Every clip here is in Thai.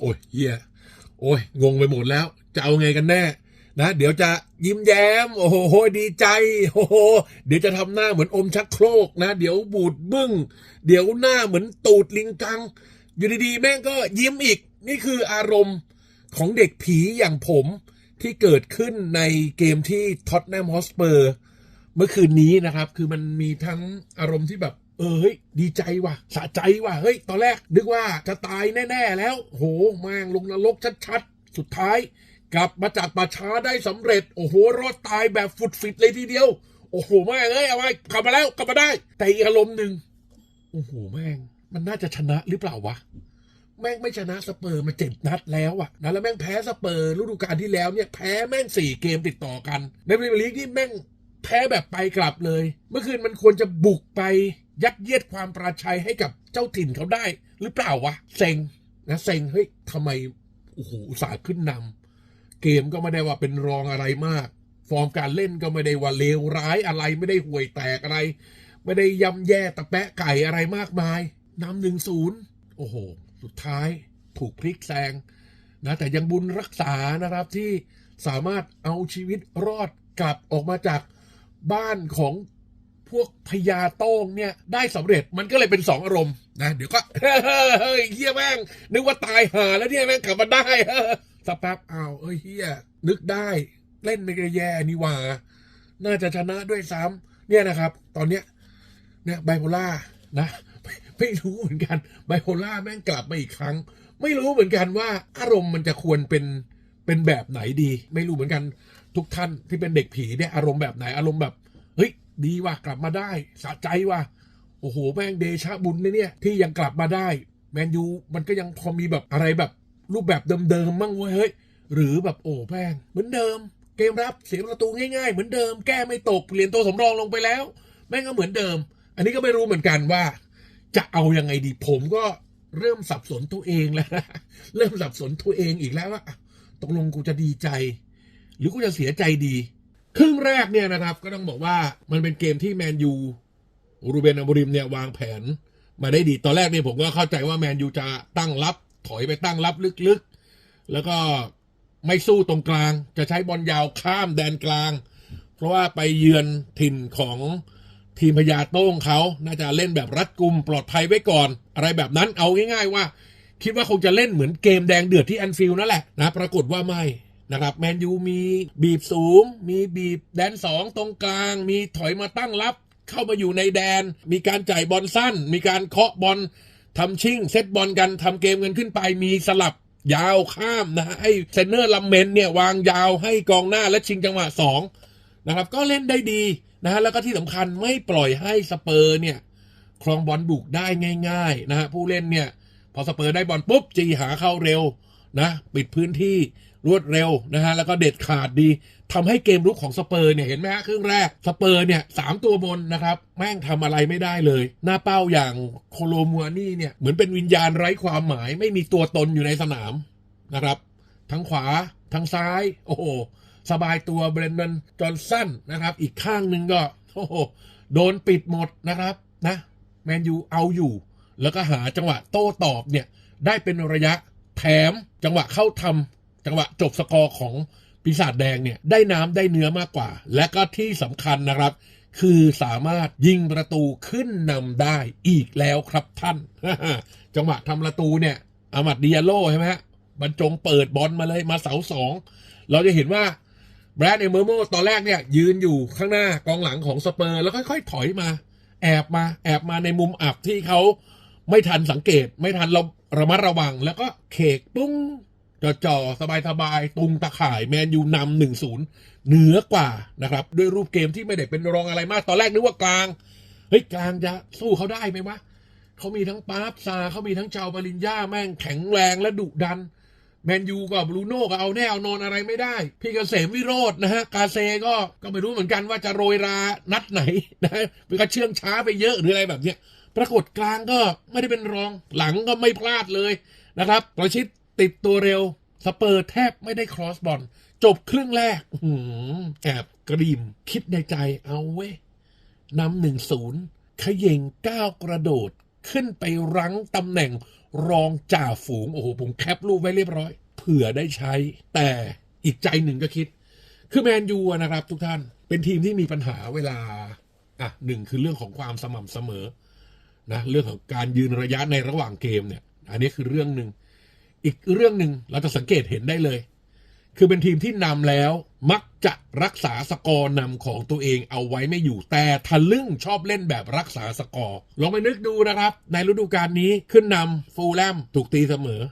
โอ้ยเฮียโอ้ยงงไปหมดแล้ว จะเอาไงกันแน่นะเดี๋ยวจะยิ้มแย้ม โอ้โหดีใจโอ้โหเดี๋ยวจะทำหน้าเหมือนอมชักโครกนะ เดี๋ยวบูดบึ้ง เดี๋ยวหน้าเหมือนตูดลิงกัง อยู่ดีๆ แม่งก็ยิ้มอีก นี่คืออารมณ์ของเด็กผีอย่างผมที่เกิดขึ้นในเกมที่ท็อตแนมฮอสเปอร์เมื่อคืนนี้นะครับ คือมันมีทั้งอารมณ์ที่แบบ เออเฮ้ยดีใจว่ะสะใจว่ะเฮ้ยตอนแรกนึกว่าจะตายแน่ ๆ แล้ว โหแม่งลงนรกชัดๆ สุดท้าย กลับมาจากป่าช้าได้สำเร็จ โอ้โห รอดตายแบบฟุดฟิดเลยทีเดียว โอ้โหแม่งเอ้ยเอาไว้กลับมาแล้วกลับมาได้ แต่อีกอารมณ์หนึ่งโอ้โหแม่ง มันน่าจะชนะหรือเปล่าวะแม่งไม่ชนะสเปอร์มาเจ็ดนัดแล้วอะนะแล้วแม่งแพ้สเปอร์ฤดูกาลที่แล้วเนี่ยแพ้แม่งสี่เกมติดต่อกัน ในพรีเมียร์ลีกนี่แม่งแพ้แบบไปกลับเลย เมื่อคืนมันควรจะบุกไป ยัดเยียดความปราชัยให้กับเจ้าถิ่นเขาได้ หรือเปล่าวะเซ็งนะเซ็งเฮ้ยทำไมโอ้โหอุตส่าห์ขึ้นนำเกมก็ไม่ได้ว่าเป็นรองอะไรมาก ฟอร์มการเล่นก็ไม่ได้ว่าเลวร้ายอะไรไม่ได้ห่วยแตกอะไร ไม่ได้ยำแย่ตะแปะไก่อะไรมากมายนำหนึ่งศูนย์โอ้โห สุดท้ายถูกพลิกแซงนะแต่ยังบุญรักษานะครับที่สามารถเอาชีวิตรอดกลับออกมาจากบ้านของ วกพญาโต้งเนี่ยได้สำเร็จมันก็เลยเป็นสองอารมณ์นะเดี๋ยวก็เฮ้ยเฮียแม่งนึกว่าตายหาแล้วเนี่ยแม่งกลับมาได้สักแป๊บอ้าวเอ้ยเฮียนึกได้เล่นไม่ได้แย่นี่ว่า น่าจะชนะด้วยซ้ำเนี่ยนะครับ ตอนเนี้ยเนี่ยไบโพล่านะไม่ไม่รู้เหมือนกันไบโพล่าแม่งกลับมาอีกครั้ง ไม่รู้เหมือนกันว่า อารมณ์มันจะควรเป็นเป็นแบบไหนดี ไม่รู้เหมือนกันทุกท่านที่เป็นเด็กผีเนี่ยอารมณ์แบบไหนอารมณ์แบบ ดีว่ะกลับมาได้สะใจว่ะโอ้โหแม่งเดชะบุญนเนี่ยที่ยังกลับมาได้แมนยูมันก็ยังพอมีแบบอะไรแบบรูปแบบเดิมๆมั่งเว้ยเฮ้ยหรือแบบโอ้แม่งเหมือนเดิม เกมรับเสียประตูง่ายๆ เหมือนเดิมแก้ไม่ตกเปลี่ยนตัวสำรองลงไปแล้ว แม่งก็เหมือนเดิม อันนี้ก็ไม่รู้เหมือนกันว่า จะเอายังไงดีผมก็เริ่มสับสนตัวเองแล้วเริ่มสับสนตัวเองอีกแล้วว่าตกลงกูจะดีใจ หรือกูจะเสียใจดี ครึ่งแรกเนี่ยนะครับ ก็ต้องบอกว่ามันเป็นเกมที่แมนยูรูเบนอมริมเนี่ยวางแผนมาได้ดีตอนแรกเนี่ยผมก็เข้าใจว่าแมนยูจะตั้งรับถอยไปตั้งรับลึกๆ แล้วก็ไม่สู้ตรงกลาง จะใช้บอลยาวข้ามแดนกลาง เพราะว่าไปเยือนถิ่นของทีมพญาโต้งเขาน่าจะเล่นแบบรัดกุมปลอดภัยไว้ก่อน อะไรแบบนั้นเอาง่าย ๆ ว่า คิดว่าคงจะเล่นเหมือนเกมแดงเดือดที่แอนฟิลด์นั่นแหละนะปรากฏว่าไม่ นะครับแมนยูมีบีบสูง มีบีบแดนสองตรงกลาง มีถอยมาตั้งรับเข้ามาอยู่ในแดน มีการจ่ายบอลสั้น มีการเคาะบอลทำชิ่งเซตบอลกันทำเกมกันขึ้นไปมีสลับยาวข้ามนะฮะให้เซนเนอร์ลัมเมนเนี่ยวางยาวให้กองหน้าและชิงจังหวะสองนะครับก็เล่นได้ดีนะฮะแล้วก็ที่สำคัญไม่ปล่อยให้สเปอร์เนี่ยครองบอลบุกได้ง่าย ๆ นะฮะผู้เล่นเนี่ยพอสเปอร์ได้บอลปุ๊บจีหาเข้าเร็วนะปิดพื้นที่ รวดเร็วนะฮะแล้วก็เด็ดขาดดีทำให้เกมรุกของสเปอร์เนี่ยเห็นไหมฮะครึ่งแรกสเปอร์เนี่ยสามตัวบนนะครับแม่งทำอะไรไม่ได้เลย หน้าเป้าอย่างโคโลมัวนี่เนี่ยเหมือนเป็นวิญญาณไร้ความหมายไม่มีตัวตนอยู่ในสนามนะครับ ทั้งขวาทั้งซ้าย โอ้โหสบายตัวเบรนดอนจอห์นสันนะครับ อีกข้างหนึ่งก็โอ้โหโดนปิดหมดนะครับนะแมนยูเอาอยู่ แล้วก็หาจังหวะโต้ตอบเนี่ยได้เป็นระยะแถมจังหวะเข้าทำ จังหวะจบสกอร์ของปีศาจแดงเนี่ยได้น้ำได้เนื้อมากกว่า และก็ที่สำคัญนะครับ คือสามารถยิงประตูขึ้นนำได้อีกแล้วครับท่าน จังหวะทำประตูเนี่ยอามัดดิยาโลใช่ไหมฮะบรรจงเปิดบอลมาเลยมาเสาสองเราจะเห็นว่าแบรดเอเมอร์โมตอนแรกเนี่ยยืนอยู่ข้างหน้ากองหลังของสเปอร์ แล้วค่อยๆถอยมา แอบมาแอบมาในมุมอับที่เขาไม่ทันสังเกต ไม่ทันเราระมัดระวัง แล้วก็เคกปุ้ง จ่อๆ สบายๆ ตุงตะข่ายแมนยูนำหนึ่งศูนย์เหนือกว่านะครับ ด้วยรูปเกมที่ไม่ได้เป็นรองอะไรมาก ตอนแรกนึกว่ากลาง เฮ้ย กลางจะสู้เขาได้ไหมวะเขามีทั้งปาร์ฟซาเขามีทั้งเจ้าปริญญาแม่งแข็งแรงและดุดัน แมนยูกับบรูโน่ก็เอาแน่เอานอนอะไรไม่ได้ พี่เกษมวิโรจน์นะฮะ กาเซก็ก็ไม่รู้เหมือนกันว่าจะโรยรานัดไหนนะมันก็เชื่องช้าไปเยอะหรืออะไรแบบเนี้ยปรากฏกลางก็ไม่ได้เป็นรองหลังก็ไม่พลาดเลยนะครับประชิด ติดตัวเร็ว สเปอร์แทบไม่ได้ครอสบอลจบครึ่งแรกหือแอบกรีม คิดในใจเอาเว้ยนำหนึ่งศูนย์ขย่งก้าวกระโดดขึ้นไปรั้งตำแหน่งรองจ่าฝูง โอ้โห ผมแคปรูปไว้เรียบร้อย เผื่อได้ใช้ แต่อีกใจหนึ่งก็คิด คือแมนยูนะครับ ทุกท่านเป็นทีมที่มีปัญหาเวลา อะหนึ่งคือเรื่องของความสม่ำเสมอนะเรื่องของการยืนระยะในระหว่างเกมเนี่ย อันนี้คือเรื่องหนึ่ง อีกเรื่องหนึ่งเราจะสังเกตเห็นได้เลย คือเป็นทีมที่นำแล้วมักจะรักษาสกอร์นำของตัวเองเอาไว้ไม่อยู่แต่ทะลึ่งชอบเล่นแบบรักษาสกอร์ลองไปนึกดูนะครับ ในฤดูกาลนี้ขึ้นนำฟูลแลมถูกตีเสมอ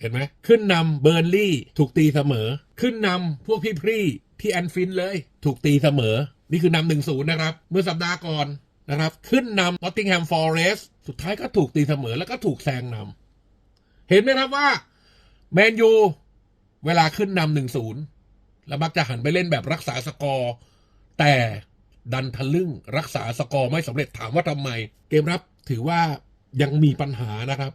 เห็นไหมขึ้นนำเบอร์นลี่ถูกตีเสมอ ขึ้นนำพวกพี่พรีที่แอนฟินเลย ถูกตีเสมอ นี่คือนำหนึ่งศูนย์นะครับ เมื่อสัปดาห์ก่อนนะครับ ขึ้นนำนอตติงแฮมฟอเรสสุดท้ายก็ถูกตีเสมอแล้วก็ถูกแซงนำเห็นไหมครับว่า แมนยูเวลาขึ้นนำหนึ่งศูนย์แล้วมักจะหันไปเล่นแบบรักษาสกอร์ แต่ดันทะลึ่งรักษาสกอร์ไม่สำเร็จถามว่าทำไม เกมรับถือว่ายังมีปัญหานะครับ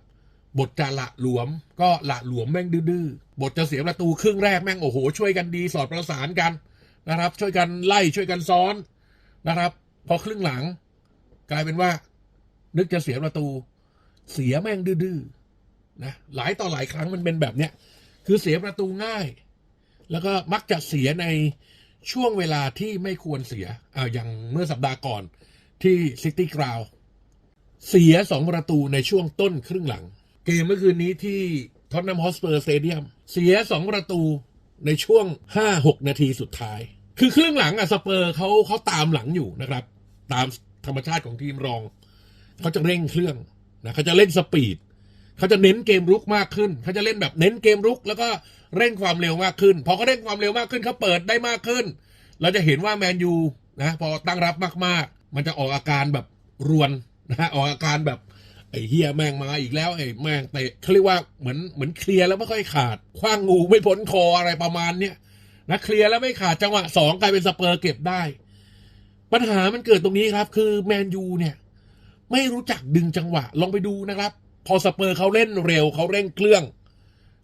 บทจะละหลวมก็ละหลวมแม่งดื้อบทจะเสียประตูครึ่งแรกแม่งโอ้โห ช่วยกันดีสอดประสานกันนะครับ ช่วยกันไล่ช่วยกันซ้อนนะครับพอครึ่งหลัง กลายเป็นว่า นึกจะเสียประตู เสียแม่งดื้อ นะหลายต่อหลายครั้งมันเป็นแบบเนี้ยคือเสียประตูง่าย แล้วก็มักจะเสียในช่วงเวลาที่ไม่ควรเสียอ่าอย่างเมื่อสัปดาห์ก่อนที่ซิตี้กราวเสียสองประตูในช่วงต้นครึ่งหลัง เกมเมื่อคืนนี้ที่ท็อตแนมฮอสเปอร์สเตเดียมเสียสองประตูในช่วง 5-6 นาทีสุดท้าย คือครึ่งหลังอะสเปอร์เขาเขาตามหลังอยู่นะครับ ตามธรรมชาติของทีมรอง เขาจะเร่งเครื่องนะเขาจะเล่นสปีด เขาจะเน้นเกมรุกมากขึ้น เขาจะเล่นแบบเน้นเกมรุก แล้วก็เร่งความเร็วมากขึ้น พอเขาเร่งความเร็วมากขึ้นเขาเปิดได้มากขึ้น เราจะเห็นว่าแมนยูนะพอตั้งรับมากๆ มันจะออกอาการแบบรวนนะฮะออกอาการแบบไอ้เฮียแม่งมาอีกแล้วไอ้แม่งเตะเขาเรียกว่าเหมือนเหมือนเคลียร์แล้วไม่ค่อยขาดคว้างงูไม่พ้นคออะไรประมาณเนี้ยนะเคลียร์แล้วไม่ขาดจังหวะสองกลายเป็นสเปอร์เก็บได้ ปัญหามันเกิดตรงนี้ครับ คือแมนยูเนี่ย ไม่รู้จักดึงจังหวะ ลองไปดูนะครับ พอสเปอร์เขาเล่นเร็วเขาเร่งเครื่อง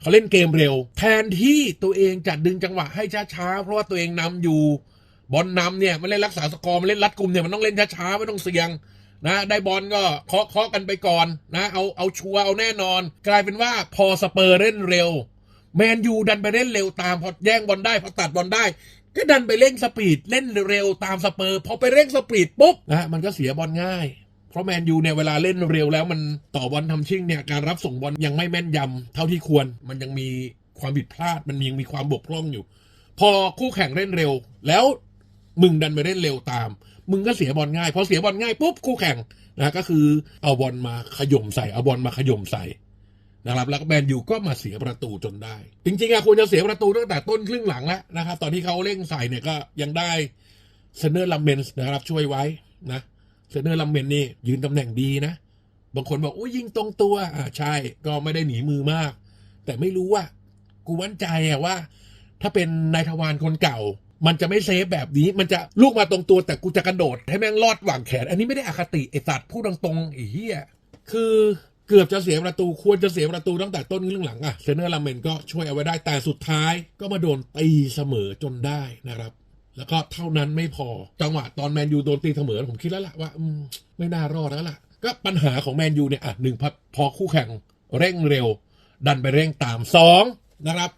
เขาเล่นเกมเร็ว แทนที่ตัวเองจะดึงจังหวะให้ช้าๆเพราะว่าตัวเองนำอยู่ บอลนำเนี่ยมันเล่นรักษาสกอร์มันเล่นรัดกลุ่มเนี่ยมันต้องเล่นช้าๆไม่ต้องเสี่ยงนะได้บอลก็เคาะเคาะกันไปก่อนนะเอาเอาชัวร์เอาแน่นอน กลายเป็นว่าพอสเปอร์เล่นเร็ว แมนยูดันไปเล่นเร็วตามพอแย่งบอลได้พอตัดบอลได้ ก็ดันไปเร่งสปีดเล่นเร็วตามสเปอร์พอไปเร่งสปีดปุ๊บนะมันก็เสียบอลง่าย ราะแมนยูเนี่ยเวลาเล่นเร็วแล้วมันต่อบอลทำชิ่งเนี่ยการรับส่งบอลยังไม่แม่นยำเท่าที่ควร มันยังมีความผิดพลาดมันยังมีความบกพร่องอยู่ พอคู่แข่งเล่นเร็ว แล้วมึงดันไปเล่นเร็วตาม มึงก็เสียบอลง่ายพอเสียบอลง่ายปุ๊บคู่แข่งนะก็คือเอาบอลมาขย่มใส่เอาบอลมาขย่มใส่นะครับแล้วแมนยูก็มาเสียประตูจนได้ จริงๆอะควรจะเสียประตูตั้งแต่ต้นครึ่งหลังแล้วนะครับ ตอนที่เขาเร่งใส่เนี่ยก็ยังได้เซเนอร์ลัมเมนส์นะครับช่วยไว้นะ เซนเนอร์ลัมเมนนี่ยืนตำแหน่งดีนะ บางคนบอกโอ้ยิงตรงตัว อ่าใช่ ก็ไม่ได้หนีมือมาก แต่ไม่รู้ว่า กูมั่นใจอะว่า ถ้าเป็นนายทวารคนเก่า มันจะไม่เซฟแบบนี้ มันจะลูกมาตรงตัวแต่กูจะกระโดด ให้แม่งลอดหว่างแขน อันนี้ไม่ได้อคติไอสัตว์พูดตรงๆไอ้เหี้ยคือเกือบจะเสียประตูควรจะเสียประตูตั้งแต่ต้นครึ่งหลังอะเซนเนอร์ลาเมนก็ช่วยเอาไว้ได้แต่สุดท้ายก็มาโดนตีเสมอจนได้นะครับ แล้วก็เท่านั้นไม่พอ จังหวะตอนแมนยูโดนตีเสมอผมคิดแล้วล่ะว่าอมไม่น่ารอดแล้วล่ะ ก็ปัญหาของแมนยูเนี่ยอะหนึ่งพอพอคู่แข่งเร่งเร็ว ดันไปเร่งตามสองนะครับ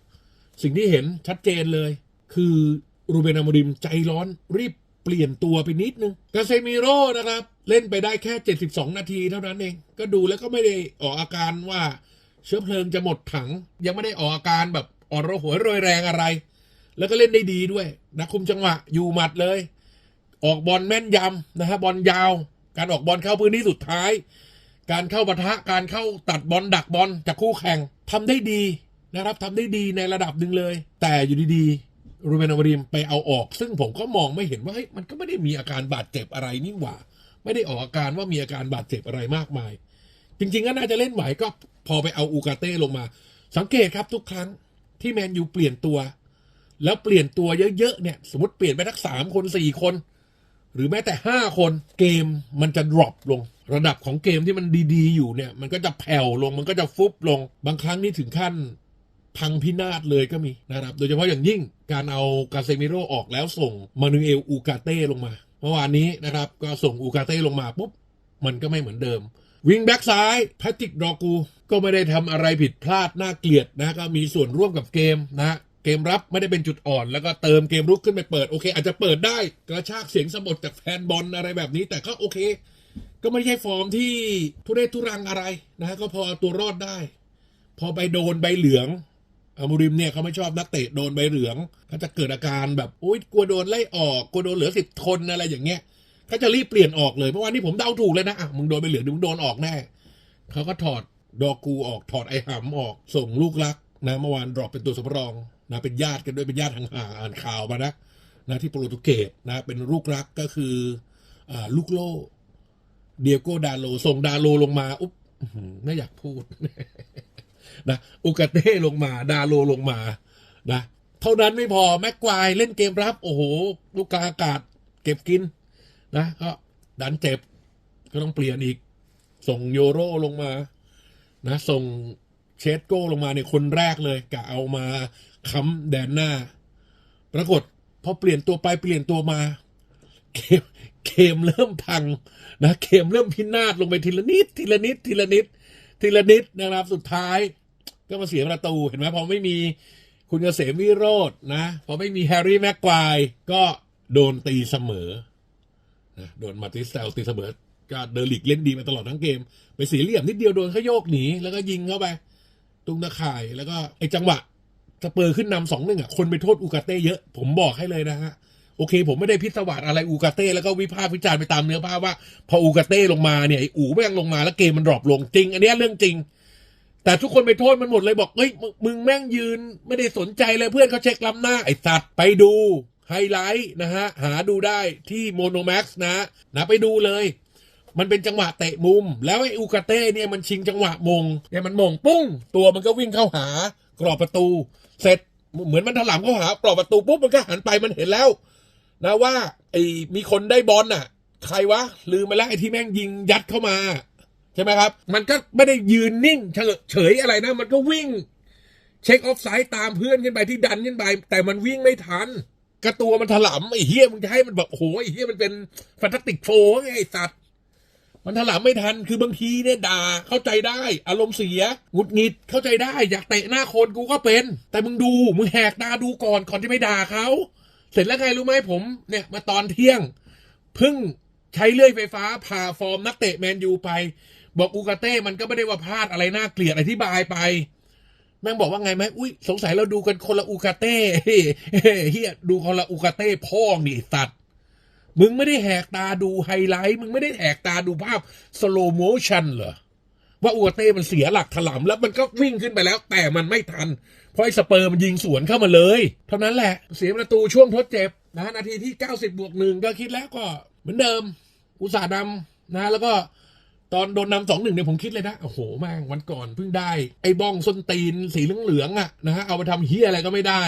สิ่งที่เห็นชัดเจนเลย คือรูเบนอามริมใจร้อนรีบเปลี่ยนตัวไปนิดนึงกาเซมิโร่นะครับ เล่นไปได้แค่ 72 นาทีเท่านั้นเอง ก็ดูแล้วก็ไม่ได้ออกอาการว่าเชื้อเพลิงจะหมดถัง ยังไม่ได้ออกอาการแบบอ่อนระหวยโรยแรงอะไร แล้วก็เล่นได้ดีด้วยนะคุมจังหวะอยู่หมัดเลย ออกบอลแม่นยำนะฮะบอลยาว การออกบอลเข้าพื้นที่สุดท้าย การเข้าปะทะการเข้าตัดบอลดักบอลจากคู่แข่งทำได้ดีนะครับทำได้ดีในระดับหนึ่งเลย แต่อยู่ดีๆรูเบนอมริมไปเอาออก ซึ่งผมก็มองไม่เห็นว่าเฮ้ยมันก็ไม่ได้มีอาการบาดเจ็บอะไรนี่หว่า ไม่ได้ออกอาการว่ามีอาการบาดเจ็บอะไรมากมาย จริงๆก็น่าจะเล่นไหวก็พอไปเอาอูกาเต้ลงมา สังเกตครับทุกครั้งที่แมนยูเปลี่ยนตัว แล้วเปลี่ยนตัวเยอะๆเนี่ย สมมติเปลี่ยนไปทักสามคนสี่คน หรือแม้แต่ห้าคนเกมมันจะ drop ลง ระดับของเกมที่มันดีๆ อยู่เนี่ย มันก็จะแผ่วลงมันก็จะฟุบลง บางครั้งนี่ถึงขั้นพังพินาศเลยก็มีนะครับ โดยเฉพาะอย่างยิ่งการเอากาเซมิโร่ออกแล้วส่งมานูเอลอูกาเต้ลงมาเมื่อวานนี้นะครับ ก็ส่งอูกาเต้ลงมาปุ๊บมันก็ไม่เหมือนเดิม วิงแบ็กซ้ายแพทริกดอกู ก็ไม่ได้ทำอะไรผิดพลาดน่าเกลียดนะก็มีส่วนร่วมกับเกมนะ เกมรับไม่ได้เป็นจุดอ่อน แล้วก็เติมเกมรุกขึ้นไปเปิดโอเค อาจจะเปิดได้กระชากเสียงสะบดจากแฟนบอลอะไรแบบนี้ แต่ก็โอเค ก็ไม่ใช่ฟอร์มที่ทุเรศทุรังอะไรนะก็พอตัวรอดได้ พอไปโดนใบเหลืองอามูริมเนี่ยเขาไม่ชอบนักเตะโดนใบเหลืองเขาจะเกิดอาการแบบโอ๊ยกลัวโดนไล่ออกกลัวโดนเหลือสิบคนอะไรอย่างเงี้ยเขาจะรีบเปลี่ยนออกเลยเพราะว่านี่ผมเดาถูกเลยนะอะมึงโดนใบเหลืองดึงโดนออกแน่เขาก็ถอดดอกูออกถอดไอหำออกส่งลูกรักนะเมื่อวานดรอปเป็นตัวสำรอง นะเป็นญาติกันด้วยเป็นญาติห่างๆอ่านข่าวมานะนะที่โปรตุเกสนะเป็นลูกรักก็คืออลูกโลเดียโกดาโลส่งดาโลลงมาอุ๊บไม่อยากพูดนะอุกาเต้ลงมา ดาโลลงมานะเท่านั้นไม่พอแม็กควายเล่นเกมรับ โอ้โห ลูกกลางอากาศ เก็บกิน นะก็ดันเจ็บ ก็ต้องเปลี่ยนอีก ส่งโยโรลงมา นะ ส่งเชสโก้ลงมาในยคนแรกเลยกะเอามา ค้ำแดนหน้า ปรากฏพอเปลี่ยนตัวไปเปลี่ยนตัวมา เกมเกมเริ่มพังนะเกมเริ่มพินาศลงไปทีละนิด ทีละนิด ทีละนิด ทีละนิดนะครับ สุดท้าย ก็มาเสียประตูเห็นไหมพอไม่มีคุณเกษมวิโรจน์นะพอไม่มีแฮร์รี่แม็กควายก็โดนตีเสมอนะโดนมาติสเซลตีเสมอ ก็เดอร์ลิกเล่นดีมาตลอดทั้งเกม ไปเสียเหลี่ยมนิดเดียวโดนเขาโยกหนีแล้วก็ยิงเข้าไป ตุงตะข่ายแล้วก็ไอจังหวะ สเปอร์ขึ้นนำสองหนึ่งอะคนไปโทษอูกาเต้เยอะ ผมบอกให้เลยนะฮะโอเค ผมไม่ได้พิศวาสอะไรอูกาเต้แล้วก็วิพากษ์วิจารณ์ไปตามเนื้อผ้าว่า พออูกาเต้ลงมาเนี่ยไอ้อูแม่งลงมาแล้วเกมมันดรอปลงจริง อันนี้เรื่องจริง แต่ทุกคนไปโทษมันหมดเลยบอกเฮ้ยมึงมึงแม่งยืนไม่ได้สนใจเลยเพื่อนเขาเช็คล้ำหน้าไอ้สัตว์ไปดูไฮไลท์นะฮะ หาดูได้ที่โมโนแม็กซ์นะนะไปดูเลย มันเป็นจังหวะเตะมุม แล้วไอ้อูกาเต้เนี่ยมันชิงจังหวะมงเนี่ยมันมงปุ้ง ตัวมันก็วิ่งเข้าหากรอบประตู เสร็จเหมือนมันถลำเข้าหากรอบประตูปุ๊บมันก็หันไปมันเห็นแล้ว นะว่า ไอ้มีคนได้บอลน่ะ ใครวะลืมไปแล้วไอ้ที่แม่งยิงยัดเข้ามา ใช่ไหมครับ มันก็ไม่ได้ยืนนิ่งเฉยเฉยอะไรนะ มันก็วิ่ง เช็คออฟไซด์ตามเพื่อนขึ้นไปที่ดันขึ้นไป แต่มันวิ่งไม่ทันกระตัวมันถลำไอ้เฮียมึงจะให้มันแบบโอ้โหไอ้เฮียมันเป็นแฟนตติกโฟไงไอ้สัตว์ มันถลำไม่ทันคือบางทีเนี่ยด่าเข้าใจได้ อารมณ์เสียหงุดหงิดเข้าใจได้ อยากเตะหน้าคนกูก็เป็น แต่มึงดูมึงแหกตาดูก่อนก่อนที่ไม่ด่าเขาเสร็จแล้วไงรู้ไหมผมเนี่ยมาตอนเที่ยงเพิ่งใช้เลื่อยไฟฟ้าผ่าฟอร์มนักเตะแมนยูไป บอกอูกาเต้มันก็ไม่ได้ว่าพลาดอะไรน่าเกลียดอธิบายไปแม่งบอกว่าไงไหมอุ้ยสงสัยเราดูกันคนละอูกาเต้เฮียดูคนละอูกาเต้พ่องนี่สัตว์ มึงไม่ได้แหกตาดูไฮไลท์ มึงไม่ได้แหกตาดูภาพสโลโมชันเหรอ ว่าอูกาเต้มันเสียหลักถลำแล้วมันก็วิ่งขึ้นไปแล้ว แต่มันไม่ทัน เพราะไอ้สเปอร์มันยิงสวนเข้ามาเลย เท่านั้นแหละ เสียประตูช่วงทดเจ็บนะนาทีที่ 90 บวกหนึ่งก็คิดแล้วก็เหมือนเดิม อุตสาห์นำนะแล้วก็ตอนโดนนำสองหนึ่งเนี่ยผมคิดเลยนะ โอ้โหแม่งวันก่อนเพิ่งได้ ไอ้บ้องส้นตีนสีเหลืองๆอะนะฮะเอาไปทำเฮียอะไรก็ไม่ได้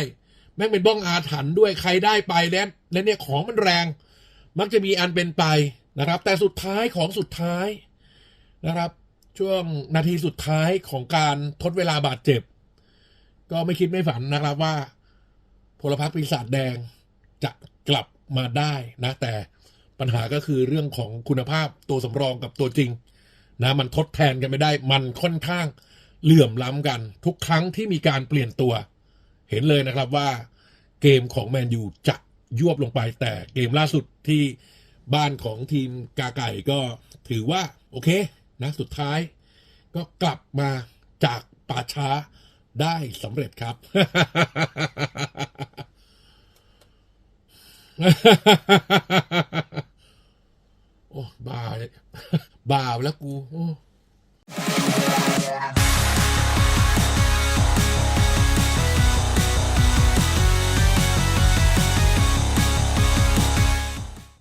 แม่งเป็นบ้องอาถรรพ์ด้วยใครได้ไปแล้วและเนี่ยของมันแรง มักจะมีอันเป็นไปนะครับ แต่สุดท้ายของสุดท้ายนะครับ ช่วงนาทีสุดท้ายของการทดเวลาบาดเจ็บ ก็ไม่คิดไม่ฝันนะครับว่าพลพรรคปีศาจแดงจะกลับมาได้นะ แต่ปัญหาก็คือเรื่องของคุณภาพตัวสำรองกับตัวจริงนะมันทดแทนกันไม่ได้ มันค่อนข้างเหลื่อมล้ำกัน ทุกครั้งที่มีการเปลี่ยนตัว เห็นเลยนะครับว่าเกมของแมนยูจะ ยวบลงไป แต่เกมล่าสุดที่บ้านของทีมกาไก่ก็ถือว่าโอเคนะสุดท้าย ก็กลับมาจากป่าช้าได้สำเร็จครับ โอ้ บ้าเลยบ้าแล้วกูโอ้